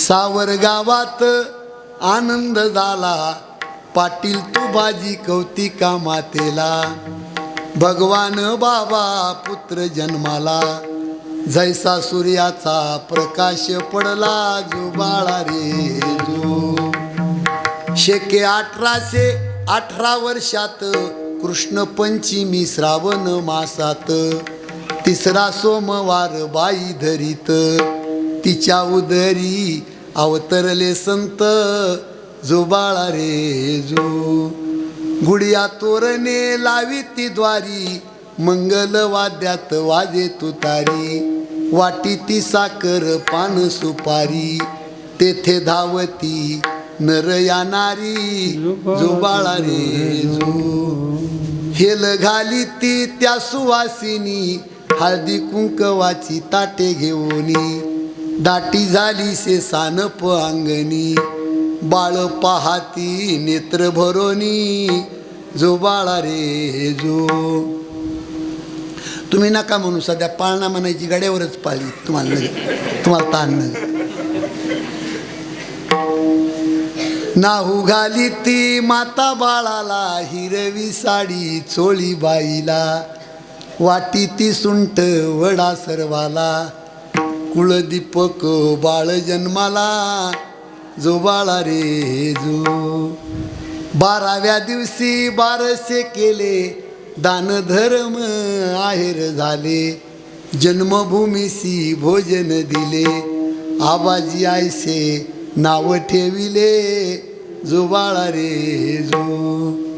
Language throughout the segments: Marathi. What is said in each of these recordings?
सावर गावात आनंद झाला. पाटील तू बाजी कौतिका मातेला. भगवान बाबा पुत्र जन्माला. जैसा सूर्याचा प्रकाश पडला जो बाळा रे जो. शेके अठराशे अठरा वर्षात कृष्ण पंचमी श्रावण मासात. तिसरा सोमवार बाई धरीत. तिच्या उदरी अवतरले संत जो बाळा रे जो गुडिया तोरणे लावी ती द्वारी मंगल वाद्यात वाजे तुतारी वाटी ती साकर पान सुपारी तेथे धावती नर या नारी जो बाळा रे जो. हेल घाली ती त्या सुवासिनी हळदी कुंकवाची ताटे घेऊनी दाटी झाली से सानप अंगणी बाळ पाहाती नेत्र भरोनी. जो बाळा रे जो. तुम्ही नका म्हणू सध्या पाळणा म्हणायची गड्यावरच पाळली तुम्हाला तुम्हाला ताण नाहू. घाली ती माता बाळाला हिरवी साडी चोळी बाईला. वाटी ती सुंट वडा सर्वाला. कुळदीपक बाळ जन्माला. जो बाळा रे जो. बाराव्या दिवशी बारसे केले. दान धर्म आहेर झाले. जन्मभूमीसी भोजन दिले. आबाजी आयसे नाव ठेविले. जो बाळा रे जो.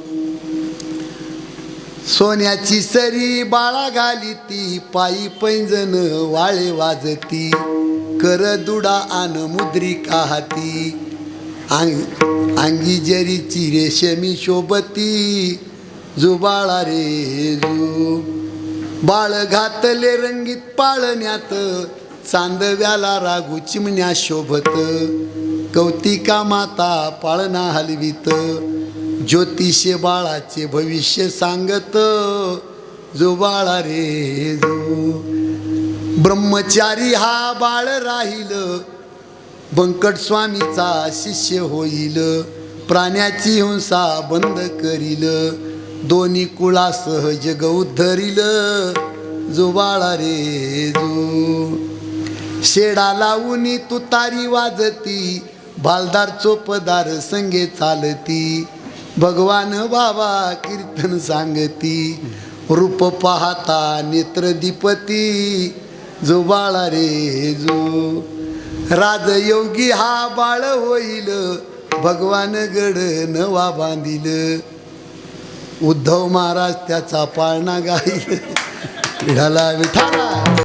सोन्याची सरी बाळा घाली ती पायी पैंजन वाळे वाजती. कर दुडा आन मुद्रिका हाती. अंग अंगी जरीची रेशमी शोभती. जुबाळा रे जो. बाळ घातले रंगीत पाळण्यात चांदव्याला रागू चिमण्या शोभत. कौतिका माता पाळणा हलवीत. ज्योतिष बाळाचे भविष्य सांगत जो बाळा रे जो ब्रह्मचारी हा बाळ राहील बंकट स्वामीचा शिष्य होईल प्राण्याची हिंसा बंद करील दोन्ही कुळासह जग उद्धरील जो बाळा रे जो शेडा लावून तुतारी वाजती भालदार चोपदार संगे चालती भगवान बाबा कीर्तन सांगती रूप पाहता नेत्र दीपती जो बाळा रे जो राजयोगी हा बाळ होईल भगवान गड नवा बांधील. उद्धव महाराज त्याचा पाळणा गाईल. विठाला विठाला.